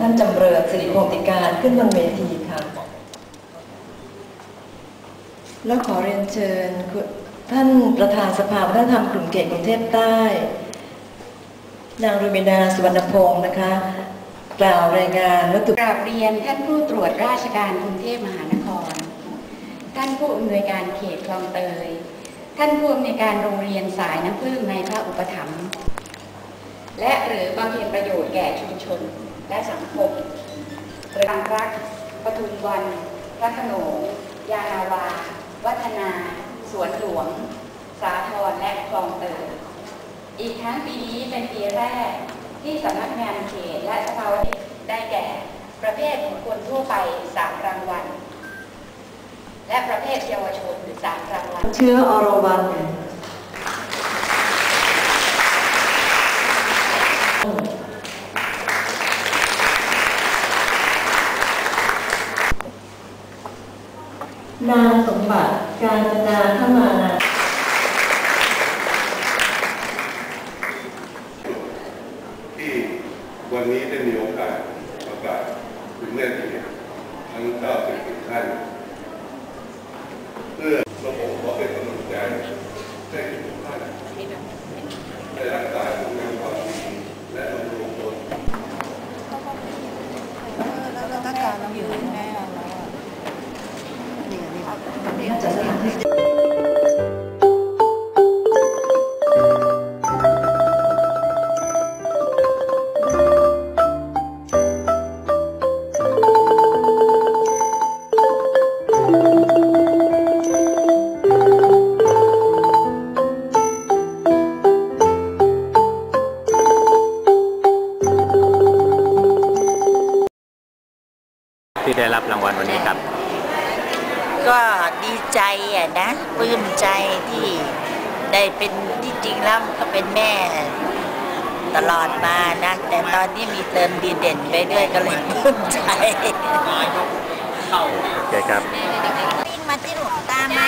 ท่านจำเริญสิริพงติการขึ้นบนเวทีค่ะ แล้วขอเรียนเชิญท่านประธานสภาวัฒนธรรมกลุ่มเขตกรุงเทพใต้ นางรุมินาสุวรรณพงศ์นะคะ กล่าวรายงานวัตถุกราบเรียนท่านผู้ตรวจราชการกรุงเทพมหานคร ท่านผู้อำนวยการเขตคลองเตย ท่านผู้อำนวยการโรงเรียนสายน้ำพึ่งในพระอุปถัมภ์และหรือบำเพ็ญประโยชน์แก่ชุมชน และสังคมหรือทางรักปทุมวัน พระโขนงยานาวา วัฒนา สวนหลวง สาทรและคลองเตยอีกทั้งปีนี้เป็นปีแรกที่สำนักงานเขตและสภาวะได้แก่ ประเภทบุคคลทั่วไปสามรางวัล และประเภทเยาวชนสามรางวัล เชื้ออรวรัน นาสมบัติการจนาเข้ามานาที่วันนี้ได้มีโอกาสประกาศถึงเรื่องนี้ทั้ง90ท่านเพื่อระบบขอเป็นกำลังใจให้ทุกท่านได้รักษาคุณงามความดีและบำรุงตนจัดสถานที่ ที่ได้รับรางวัลวันนี้ครับ ก็ดีใจอะนะปลื้มใจที่ได้เป็นที่จริงแล้วก็เป็นแม่ตลอดมานะ แต่ตอนนี้มีเติมดีเด่นไปด้วยก็เลยปลื้มใจโอเคครับวิ่งมาที่หลวงตามา